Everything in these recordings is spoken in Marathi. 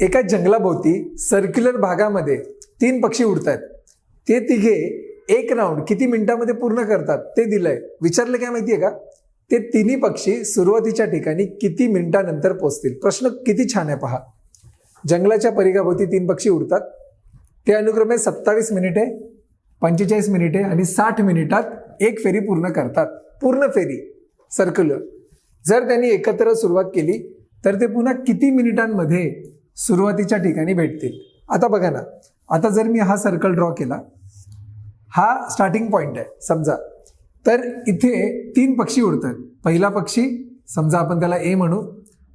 एका जंगलाभोवती सर्क्युलर भागामध्ये तीन पक्षी उडतात ते तिघे एक राऊंड किती मिनिटामध्ये पूर्ण करतात ते दिलंय. विचारलं काय माहिती आहे का? ते तिन्ही पक्षी सुरुवातीच्या ठिकाणी किती मिनिटानंतर पोहोचतील प्रश्न किती छान आहे पहा. जंगलाच्या परिघाभोवती तीन पक्षी उडतात. ते अनुक्रमे सत्तावीस मिनिटे पंचेचाळीस मिनिटे आणि साठ मिनिटात एक फेरी पूर्ण करतात. पूर्ण फेरी सर्क्युलर जर त्यांनी एकत्र सुरुवात केली तर ते पुन्हा किती मिनिटांमध्ये सुरुवातीच्या ठिकाणी भेटतील. आता बघा ना आता जर मी हा सर्कल ड्रॉ केला हा स्टार्टिंग पॉईंट आहे समजा. तर इथे तीन पक्षी उडतात. पहिला पक्षी समजा आपण त्याला ए म्हणू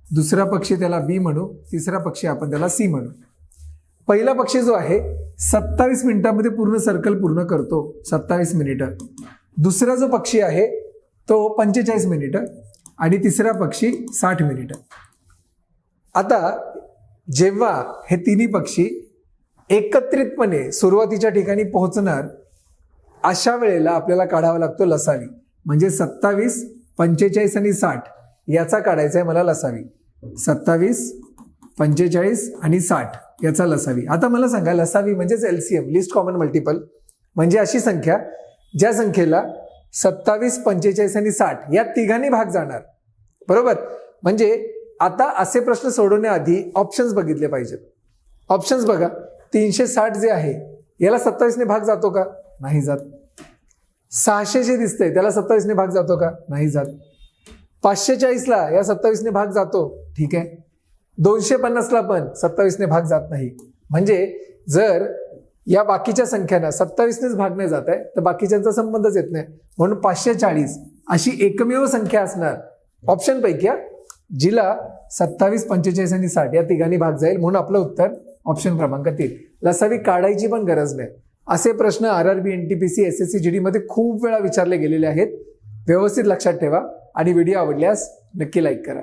दुसरा पक्षी त्याला बी म्हणू तिसरा पक्षी आपण त्याला सी म्हणू. पहिला पक्षी जो आहे सत्तावीस मिनिटांमध्ये पूर्ण सर्कल पूर्ण करतो सत्तावीस मिनिटं. दुसरा जो पक्षी आहे तो पंचेचाळीस मिनिटं आणि तिसरा पक्षी साठ मिनिटं. आता जेव्हा हे तिन्ही पक्षी एकत्रितपणे सुरुवातीच्या ठिकाणी पोहोचणार अशा वेळेला आपल्याला काढावा लागतो लसावी. म्हणजे सत्तावीस पंचेचाळीस आणि साठ याचा काढायचा आहे मला लसावी. सत्तावीस पंचेचाळीस आणि साठ याचा लसावी. आता मला सांगा लसावी म्हणजेच एलसीएम लिस्ट कॉमन मल्टिपल म्हणजे अशी संख्या ज्या संख्येला सत्तावीस पंचेचाळीस आणि साठ या तिघांनी भाग जाणार. बरोबर? म्हणजे आता असे प्रश्न सोडवण्याआधी ऑप्शन्स बघितले पाहिजेत. ऑप्शन्स बघा. तीनशे साठ जे आहे याला सत्तावीसने भाग जातो का? नाही जात. सहाशे जे दिसतंय त्याला सत्तावीसने भाग जातो का? नाही जात. पाचशे चाळीसला या सत्तावीसने भाग जातो. ठीक आहे. दोनशे पन्नासला पण सत्तावीसने भाग जात नाही. म्हणजे जर या बाकीच्या संख्यांना सत्तावीसनेच भाग नाही जात आहे तर बाकीच्यांचा संबंधच येत नाही. म्हणून पाचशे चाळीस अशी एकमेव संख्या असणार. ऑप्शन पैकी जिला सत्तावीस पंचेचाळीस आणि साठ या तिघांनी भाग जाईल म्हणून आपलं उत्तर ऑप्शन क्रमांक तीन. लसावी काढायची पण गरज नाही. असे प्रश्न R R B N T P C S S C G डीमध्ये खूप वेळा विचारले गेलेले आहेत. व्यवस्थित लक्षात ठेवा आणि व्हिडिओ आवडल्यास नक्की लाईक करा.